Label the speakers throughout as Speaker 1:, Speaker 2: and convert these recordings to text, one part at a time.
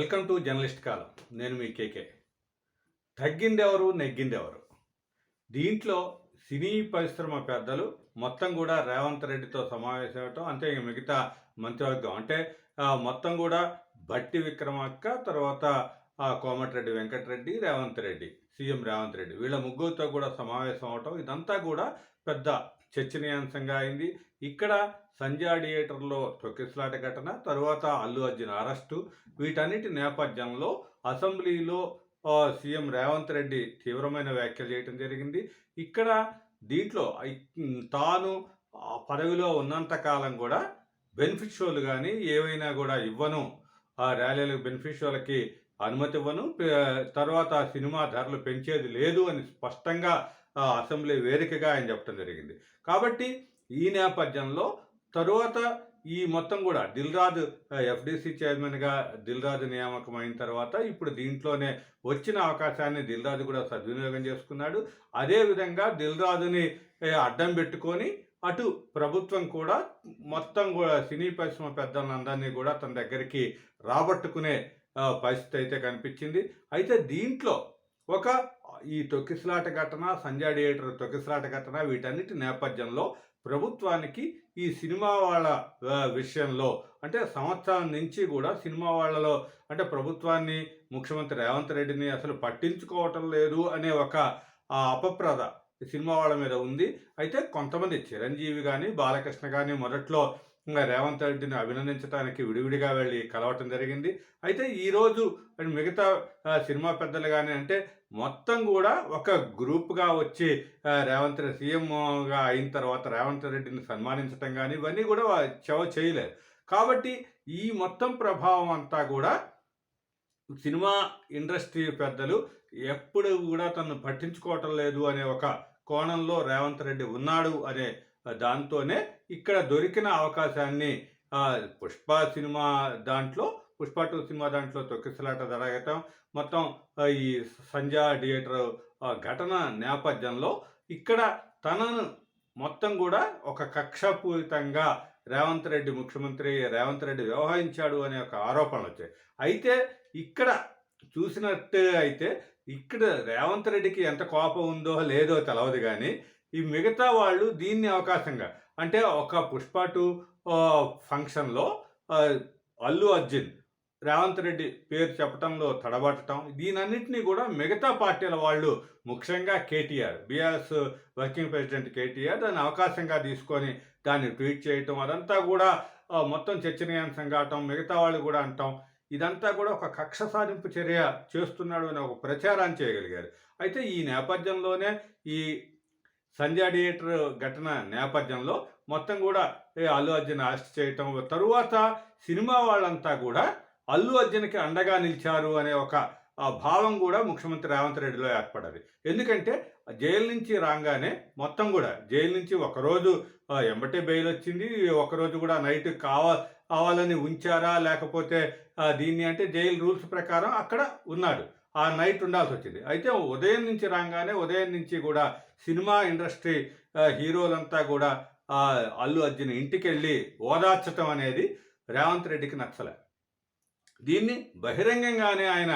Speaker 1: Welcome to journalist కాలం. నేను మీ కేకే. తగ్గిందెవరు నెగ్గిందెవరు? దీంట్లో సినీ పరిశ్రమ పెద్దలు మొత్తం కూడా రేవంత్ రెడ్డితో సమావేశం అవటం అంతే ఇక మిగతా మంత్రివర్గం. అంటే మొత్తం కూడా బట్టి విక్రమార్క తర్వాత కోమటిరెడ్డి వెంకటరెడ్డి రేవంత్ రెడ్డి. సీఎం రేవంత్ రెడ్డి. వీళ్ళ ముగ్గురితో కూడా సమావేశం అవటం ఇదంతా కూడా పెద్ద చర్చనీయాంశంగా అయింది. ఇక్కడ సంజయ్ థియేటర్లో తొక్కిసలాట ఘటన తరువాత అల్లు అర్జున్ అరెస్టు వీటన్నిటి నేపథ్యంలో అసెంబ్లీలో సీఎం రేవంత్ రెడ్డి తీవ్రమైన వ్యాఖ్యలు చేయడం జరిగింది. ఇక్కడ దీంట్లో తాను పదవిలో ఉన్నంత కాలం కూడా బెనిఫిట్ షోలు కానీ ఏవైనా కూడా ఇవ్వను. ఆ ర్యాలీలకు బెనిఫిట్ షోలకి అనుమతి ఇవ్వను తర్వాత సినిమా ధరలు పెంచేది లేదు అని స్పష్టంగా అసెంబ్లీ వేదికగా ఆయన చెప్పడం జరిగింది. కాబట్టి ఈ నేపథ్యంలో తరువాత ఈ మొత్తం కూడా దిల్ రాజు ఎఫ్డిసి చైర్మన్గా దిల్ రాజు నియామకం అయిన తర్వాత ఇప్పుడు దీంట్లోనే వచ్చిన అవకాశాన్ని దిల్ రాజు కూడా సద్వినియోగం చేసుకున్నాడు. అదేవిధంగా దిల్ రాజుని అడ్డం పెట్టుకొని అటు ప్రభుత్వం కూడా మొత్తం కూడా సినీ పరిశ్రమ పెద్దలందరినీ కూడా తన దగ్గరికి రాబట్టుకునే పరిస్థితి అయితే కనిపించింది. అయితే దీంట్లో ఒక ఈ తొక్కిసలాట ఘటన సంజయ్ థియేటర్ తొక్కిసలాట ఘటన వీటన్నిటి నేపథ్యంలో ప్రభుత్వానికి ఈ సినిమా వాళ్ళ విషయంలో అంటే సంవత్సరం నుంచి కూడా సినిమా వాళ్ళలో అంటే ప్రభుత్వాన్ని ముఖ్యమంత్రి రేవంత్ రెడ్డిని అసలు పట్టించుకోవటం లేదు అనే ఒక అపప్రద ఈ సినిమా వాళ్ళ మీద ఉంది. అయితే కొంతమంది చిరంజీవి కానీ బాలకృష్ణ కానీ మొదట్లో ఇంకా రేవంత్ రెడ్డిని అభినందించడానికి విడివిడిగా వెళ్ళి కలవటం జరిగింది. అయితే ఈరోజు మిగతా సినిమా పెద్దలు కానీ అంటే మొత్తం కూడా ఒక గ్రూప్గా వచ్చి రేవంత్ రెడ్డి సీఎంగా అయిన తర్వాత రేవంత్ రెడ్డిని సన్మానించడం కానీ ఇవన్నీ కూడా చవ చెవ చేయలేదు. కాబట్టి ఈ మొత్తం ప్రభావం అంతా కూడా సినిమా ఇండస్ట్రీ పెద్దలు ఎప్పుడు కూడా తను పట్టించుకోవటం లేదు అనే ఒక కోణంలో రేవంత్ రెడ్డి ఉన్నాడు అనే దాంతోనే ఇక్కడ దొరికిన అవకాశాన్ని పుష్ప సినిమా దాంట్లో పుష్ప టూ సినిమా దాంట్లో తొక్కిసలాట జరగటం మొత్తం ఈ సంజా థియేటర్ ఘటన నేపథ్యంలో ఇక్కడ తనను మొత్తం కూడా ఒక కక్షపూరితంగా రేవంత్ రెడ్డి ముఖ్యమంత్రి రేవంత్ రెడ్డి వ్యవహరించాడు అనే ఒక ఆరోపణలు వచ్చాయి. అయితే ఇక్కడ చూసినట్టు అయితే ఇక్కడ రేవంత్ రెడ్డికి ఎంత కోపం ఉందో లేదో తెలవదు కానీ ఈ మిగతా వాళ్ళు దీన్ని అవకాశంగా అంటే ఒక పుష్ప టూ ఫంక్షన్లో అల్లు అర్జున్ రేవంత్ రెడ్డి పేరు చెప్పడంలో తడబట్టడం దీనన్నింటినీ కూడా మిగతా పార్టీల వాళ్ళు ముఖ్యంగా KTR BRS working president KTR దాన్ని అవకాశంగా తీసుకొని దాన్ని ట్వీట్ చేయటం అదంతా కూడా మొత్తం చర్చనీయాంశం కావటం మిగతా వాళ్ళు కూడా అంటాం ఇదంతా కూడా ఒక కక్ష సాధింపు చర్య చేస్తున్నాడు అనే ఒక ప్రచారాన్ని చేయగలిగారు. అయితే ఈ నేపథ్యంలోనే ఈ సంధ్యా థియేటర్ ఘటన నేపథ్యంలో మొత్తం కూడా అల్లు అర్జున్ అరెస్ట్ చేయటం తరువాత సినిమా వాళ్ళంతా కూడా అల్లు అర్జున్కి అండగా నిలిచారు అనే ఒక భావం కూడా ముఖ్యమంత్రి రేవంత్ రెడ్డిలో ఏర్పడాలి ఎందుకంటే జైలు నుంచి రాగానే మొత్తం కూడా జైలు నుంచి ఒకరోజు ఎంబటే బెయిల్ వచ్చింది ఒకరోజు కూడా నైట్ కావా కావాలని ఉంచారా లేకపోతే దీన్ని అంటే జైలు రూల్స్ ప్రకారం అక్కడ ఉన్నాడు. ఆ నైట్ ఉండాల్సి వచ్చింది. అయితే ఉదయం నుంచి రాగానే ఉదయం నుంచి కూడా సినిమా ఇండస్ట్రీ హీరోలంతా కూడా ఆ, అల్లు అర్జున్ ఇంటికి వెళ్ళి ఓదార్చటం అనేది రేవంత్ రెడ్డికి నచ్చలే. దీన్ని బహిరంగంగానే ఆయన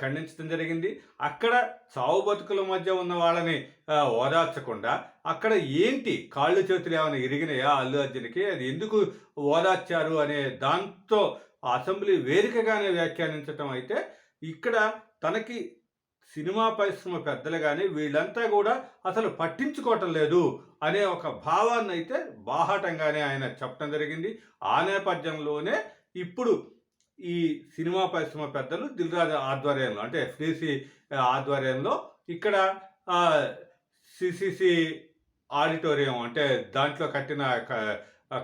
Speaker 1: ఖండించడం జరిగింది. అక్కడ చావు బతుకుల మధ్య ఉన్న వాళ్ళని ఓదార్చకుండా అక్కడ ఏంటి కాళ్ళు చేతులు ఏమైనా ఇరిగినాయా అల్లు అర్జున్కి? అది ఎందుకు ఓదార్చారు అనే దాంతో అసెంబ్లీ వేదికగానే వ్యాఖ్యానించటం అయితే ఇక్కడ తనకి సినిమా పరిశ్రమ పెద్దలు కానీ వీళ్ళంతా కూడా అసలు పట్టించుకోవటం లేదు అనే ఒక భావాన్ని అయితే బాహాటంగానే ఆయన చెప్పడం జరిగింది. ఆ నేపథ్యంలోనే ఇప్పుడు ఈ సినిమా పరిశ్రమ పెద్దలు దిల్రాజు ఆధ్వర్యంలో అంటే ఎఫ్డిసి ఆధ్వర్యంలో ఇక్కడ సిసిసి ఆడిటోరియం అంటే దాంట్లో కట్టిన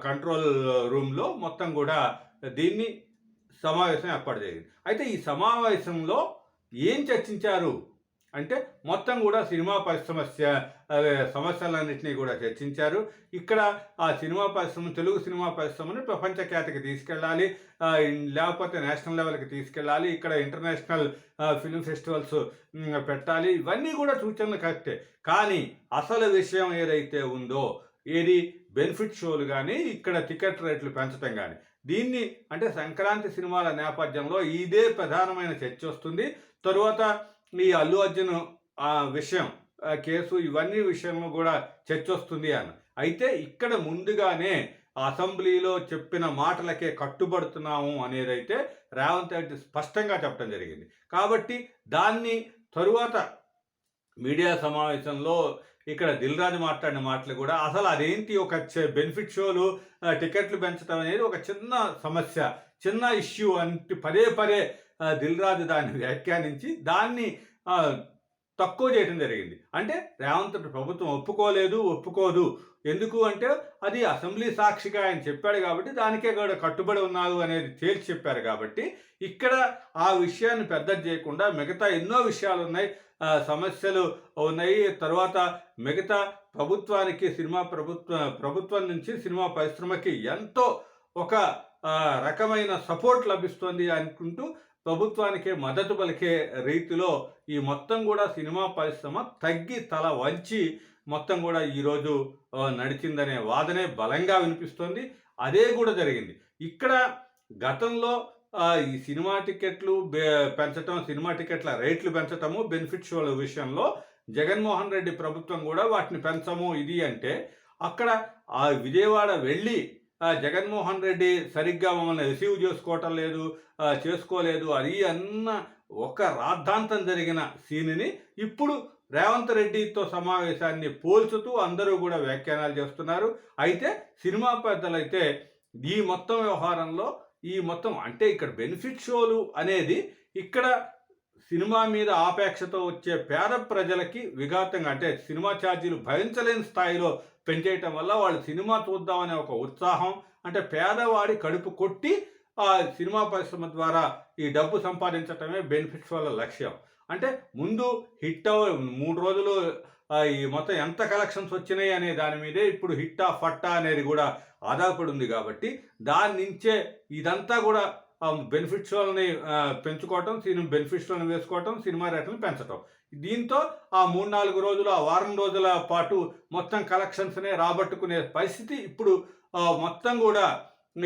Speaker 1: కంట్రోల్ రూమ్లో మొత్తం కూడా దీన్ని సమావేశం ఏర్పాటు జరిగింది. అయితే ఈ సమావేశంలో ఏం చర్చించారు? అంటే మొత్తం కూడా సినిమా పరిశ్రమస్య సమస్యలన్నింటినీ కూడా చర్చించారు. ఇక్కడ ఆ సినిమా పరిశ్రమ తెలుగు సినిమా పరిశ్రమను ప్రపంచ ఖ్యాతికి తీసుకెళ్ళాలి. లేకపోతే నేషనల్ లెవెల్కి తీసుకెళ్ళాలి. ఇక్కడ ఇంటర్నేషనల్ ఫిల్మ్ ఫెస్టివల్స్ పెట్టాలి. ఇవన్నీ కూడా సూచనలు కరెక్టే. కానీ అసలు విషయం ఏదైతే ఉందో ఏది బెనిఫిట్ షోలు కానీ ఇక్కడ టికెట్ రేట్లు పెంచడం కానీ దీన్ని అంటే సంక్రాంతి సినిమాల నేపథ్యంలో ఇదే ప్రధానమైన చర్చ వస్తుంది. తరువాత ఈ అల్లు అర్జున్ ఆ విషయం కేసు ఇవన్నీ విషయంలో కూడా చర్చ వస్తుంది అని. అయితే ఇక్కడ ముందుగానే అసెంబ్లీలో చెప్పిన మాటలకే కట్టుబడుతున్నాము అనేదైతే రేవంత్ రెడ్డి స్పష్టంగా చెప్పడం జరిగింది. కాబట్టి దాన్ని తరువాత మీడియా సమావేశంలో ఇక్కడ దిల్ రాజు మాట్లాడిన మాటలు కూడా అసలు అదేంటి ఒక బెనిఫిట్ షోలు టికెట్లు పెంచడం అనేది ఒక చిన్న సమస్య చిన్న ఇష్యూ అంటే పదే పదే దిల్ రాజు దాన్ని వ్యాఖ్యానించి దాన్ని తక్కువ చేయడం జరిగింది. అంటే రేవంత్ ప్రభుత్వం ఒప్పుకోలేదు ఒప్పుకోదు. ఎందుకు అంటే అది అసెంబ్లీ సాక్షిగా ఆయన చెప్పాడు కాబట్టి దానికే కూడా కట్టుబడి ఉన్నారు అనేది తేల్చి చెప్పారు కాబట్టి ఇక్కడ ఆ విషయాన్ని పెద్ద చేయకుండా మిగతా ఎన్నో విషయాలు ఉన్నాయి. సమస్యలు ఉన్నాయి. తర్వాత మిగతా ప్రభుత్వానికి సినిమా ప్రభుత్వ ప్రభుత్వం నుంచి సినిమా పరిశ్రమకి ఎంతో ఒక రకమైన సపోర్ట్ లభిస్తుంది అనుకుంటూ ప్రభుత్వానికే మద్దతు పలికే రీతిలో ఈ మొత్తం కూడా సినిమా పరిశ్రమ తగ్గి తల వంచి మొత్తం కూడా ఈరోజు నడిచిందనే వాదనే బలంగా వినిపిస్తోంది. అదే కూడా జరిగింది. ఇక్కడ గతంలో ఈ సినిమా టికెట్లు పెంచటం సినిమా టికెట్ల రేట్లు పెంచటము బెనిఫిట్ షోల విషయంలో జగన్మోహన్ రెడ్డి ప్రభుత్వం కూడా వాటిని పెంచము ఇది అంటే అక్కడ ఆ విజయవాడ వెళ్ళి జగన్మోహన్ రెడ్డి సరిగ్గా మమ్మల్ని రిసీవ్ చేసుకోవటం లేదు చేసుకోలేదు అది అన్న ఒక రాద్ధాంతం జరిగిన సీన్ని ఇప్పుడు రేవంత్ రెడ్డితో సమావేశాన్ని పోల్చుతూ అందరూ కూడా వ్యాఖ్యానాలు చేస్తున్నారు. అయితే సినిమా పెద్దలైతే ఈ మొత్తం వ్యవహారంలో ఈ మొత్తం అంటే ఇక్కడ బెనిఫిట్ షోలు అనేది ఇక్కడ సినిమా మీద ఆపేక్షతో వచ్చే పేద ప్రజలకి విఘాతంగా అంటే సినిమా ఛార్జీలు భరించలేని స్థాయిలో పెంచేయటం వల్ల వాళ్ళు సినిమా చూద్దామనే ఒక ఉత్సాహం అంటే పేదవాడి కడుపు కొట్టి ఆ సినిమా పరిశ్రమ ద్వారా ఈ డబ్బు సంపాదించటమే బెనిఫిట్స్ వల్ల లక్ష్యం. అంటే ముందు హిట్ అవ మూడు రోజులు ఈ మొత్తం ఎంత కలెక్షన్స్ వచ్చినాయి అనే దాని మీదే ఇప్పుడు హిట్టా ఫట్టా అనేది కూడా ఆధారపడి ఉంది కాబట్టి దాని నుంచే ఇదంతా కూడా బెనిఫిట్స్ని పెంచుకోవటం సినిమా బెనిఫిట్స్లను వేసుకోవటం సినిమా రేట్లను పెంచటం. దీంతో ఆ మూడు నాలుగు రోజులు ఆ వారం రోజుల పాటు మొత్తం కలెక్షన్స్నే రాబట్టుకునే పరిస్థితి ఇప్పుడు మొత్తం కూడా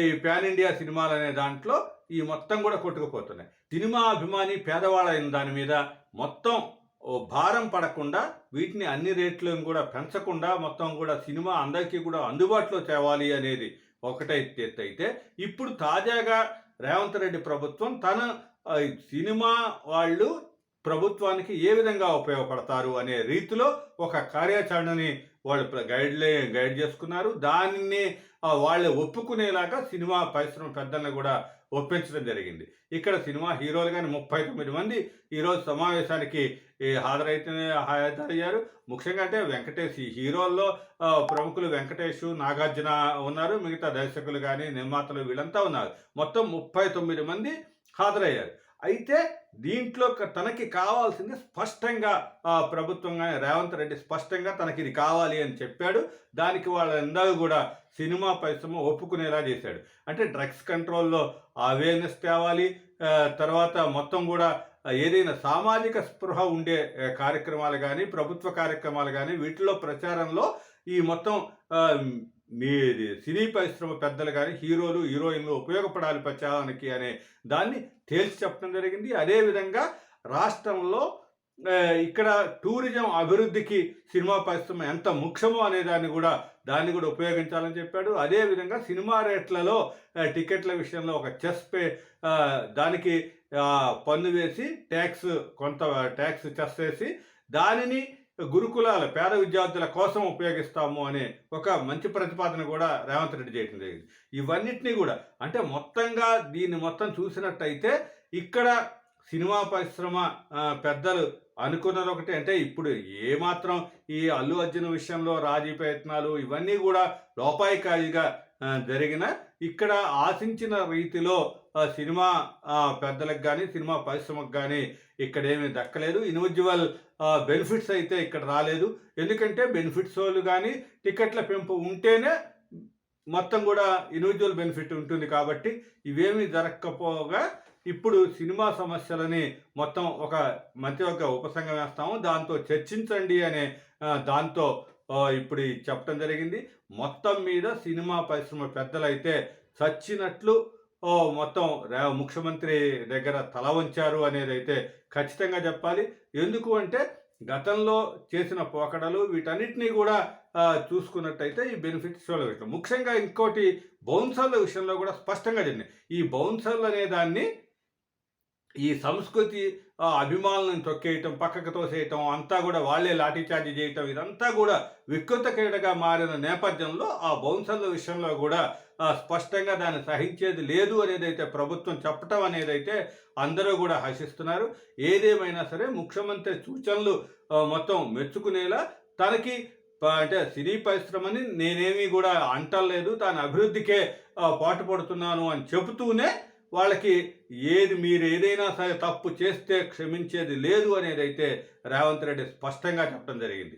Speaker 1: ఈ పాన్ ఇండియా సినిమాలు అనే దాంట్లో ఈ మొత్తం కూడా కొట్టుకుపోతున్నాయి. సినిమా అభిమాని పేదవాళ్ళైన దాని మీద మొత్తం ఓ భారం పడకుండా వీటిని అన్ని రేట్లను కూడా పెంచకుండా మొత్తం కూడా సినిమా అందరికీ కూడా అందుబాటులో తేవాలి అనేది ఒకటైతే అయితే ఇప్పుడు తాజాగా రేవంత్ రెడ్డి ప్రభుత్వం తన సినిమా వాళ్ళు ప్రభుత్వానికి ఏ విధంగా ఉపయోగపడతారు అనే రీతిలో ఒక కార్యాచరణని వాళ్ళు గైడ్లే గైడ్ చేసుకున్నారు. దానిని వాళ్ళు ఒప్పుకునేలాగా సినిమా పరిశ్రమ పెద్దలను కూడా ఒప్పించడం జరిగింది. ఇక్కడ సినిమా హీరోలు కానీ ముప్పై తొమ్మిది మంది ఈరోజు సమావేశానికి హాజరైతే హాజరయ్యారు. ముఖ్యంగా అంటే వెంకటేష్ ఈ హీరోల్లో ప్రముఖులు వెంకటేష్ నాగార్జున ఉన్నారు. మిగతా దర్శకులు కానీ నిర్మాతలు వీళ్ళంతా ఉన్నారు. మొత్తం ముప్పై తొమ్మిది మంది హాజరయ్యారు. అయితే దీంట్లో తనకి కావాల్సింది స్పష్టంగా ప్రభుత్వం కానీ రేవంత్ రెడ్డి స్పష్టంగా తనకి ఇది కావాలి అని చెప్పాడు. దానికి వాళ్ళందరూ కూడా సినిమా పరిశ్రమ ఒప్పుకునేలా చేశాడు. అంటే డ్రగ్స్ కంట్రోల్లో అవేర్నెస్ తేవాలి తర్వాత మొత్తం కూడా ఏదైనా సామాజిక స్పృహ ఉండే కార్యక్రమాలు కానీ ప్రభుత్వ కార్యక్రమాలు కానీ వీటిలో ప్రచారంలో ఈ మొత్తం మీ సినీ పరిశ్రమ పెద్దలు కానీ హీరోలు హీరోయిన్లు ఉపయోగపడాలి ప్రచారానికి అనే దాన్ని తేల్చి చెప్పడం జరిగింది. అదేవిధంగా రాష్ట్రంలో ఇక్కడ టూరిజం అభివృద్ధికి సినిమా పరిశ్రమ ఎంత ముఖ్యమో అనే దాన్ని కూడా దాన్ని కూడా ఉపయోగించాలని చెప్పాడు. అదేవిధంగా సినిమా రేట్లలో టికెట్ల విషయంలో ఒక చెస్ పే దానికి పన్ను వేసి ట్యాక్స్ కొంత ట్యాక్స్ చెస్ వేసి దానిని గురుకులాల పేద విద్యార్థుల కోసం ఉపయోగిస్తాము అనే ఒక మంచి ప్రతిపాదన కూడా రేవంత్ రెడ్డి చేయడం జరిగింది. ఇవన్నిటినీ కూడా అంటే మొత్తంగా దీన్ని మొత్తం చూసినట్టయితే ఇక్కడ సినిమా పరిశ్రమ పెద్దలు అనుకున్నది ఒకటి. అంటే ఇప్పుడు ఏమాత్రం ఈ అల్లు అర్జున్ విషయంలో రాజీ ప్రయత్నాలు ఇవన్నీ కూడా లోపాయికాయిగా జరిగిన ఇక్కడ ఆశించిన రీతిలో సినిమా పెద్దలకు కానీ సినిమా పరిశ్రమకు కానీ ఇక్కడ ఏమీ దక్కలేదు. ఇండివిజువల్ బెనిఫిట్స్ అయితే ఇక్కడ రాలేదు. ఎందుకంటే బెనిఫిట్స్ వాళ్ళు కానీ టికెట్ల పెంపు ఉంటేనే మొత్తం కూడా ఇండివిజువల్ బెనిఫిట్ ఉంటుంది కాబట్టి ఇవేమీ జరగకపోగా ఇప్పుడు సినిమా సమస్యలని మొత్తం ఒక మంచి ఒక ఉపసంఘం వేస్తాము. దాంతో చర్చించండి అనే దాంతో ఇప్పుడు చెప్పడం జరిగింది. మొత్తం మీద సినిమా పరిశ్రమ పెద్దలైతే చచ్చినట్లు ఓ మొత్తం ముఖ్యమంత్రి దగ్గర తల వంచారు అనేది అయితే ఖచ్చితంగా చెప్పాలి. ఎందుకు అంటే గతంలో చేసిన పోకడలు వీటన్నిటినీ కూడా చూసుకున్నట్టయితే ఈ బెనిఫిట్స్ చూడవచ్చు ముఖ్యంగా ఇంకోటి బౌన్సర్ల విషయంలో కూడా స్పష్టంగా జరిగింది. ఈ బౌన్సర్లు అనే దాన్ని ఈ సంస్కృతి అభిమానులను తొక్కేయటం పక్కకు తోసేయటం అంతా కూడా వాళ్ళే లాఠీచార్జీ చేయటం ఇదంతా కూడా వికృత క్రీడగా మారిన నేపథ్యంలో ఆ బౌన్సర్ల విషయంలో కూడా స్పష్టంగా దాన్ని సహించేది లేదు అనేది అయితే ప్రభుత్వం చెప్పటం అనేది అయితే అందరూ కూడా హర్షిస్తున్నారు ఏదేమైనా సరే ముఖ్యమంత్రి సూచనలు మొత్తం మెచ్చుకునేలా తనకి అంటే సినీ పరిశ్రమని నేనేమీ కూడా అంటలేదు. తాను అభివృద్ధికే పాటుపడుతున్నాను అని చెబుతూనే వాళ్ళకి ఏది మీరు ఏదైనా సరే తప్పు చేస్తే క్షమించేది లేదు అనేది అయితే రేవంత్ రెడ్డి స్పష్టంగా చెప్పడం జరిగింది.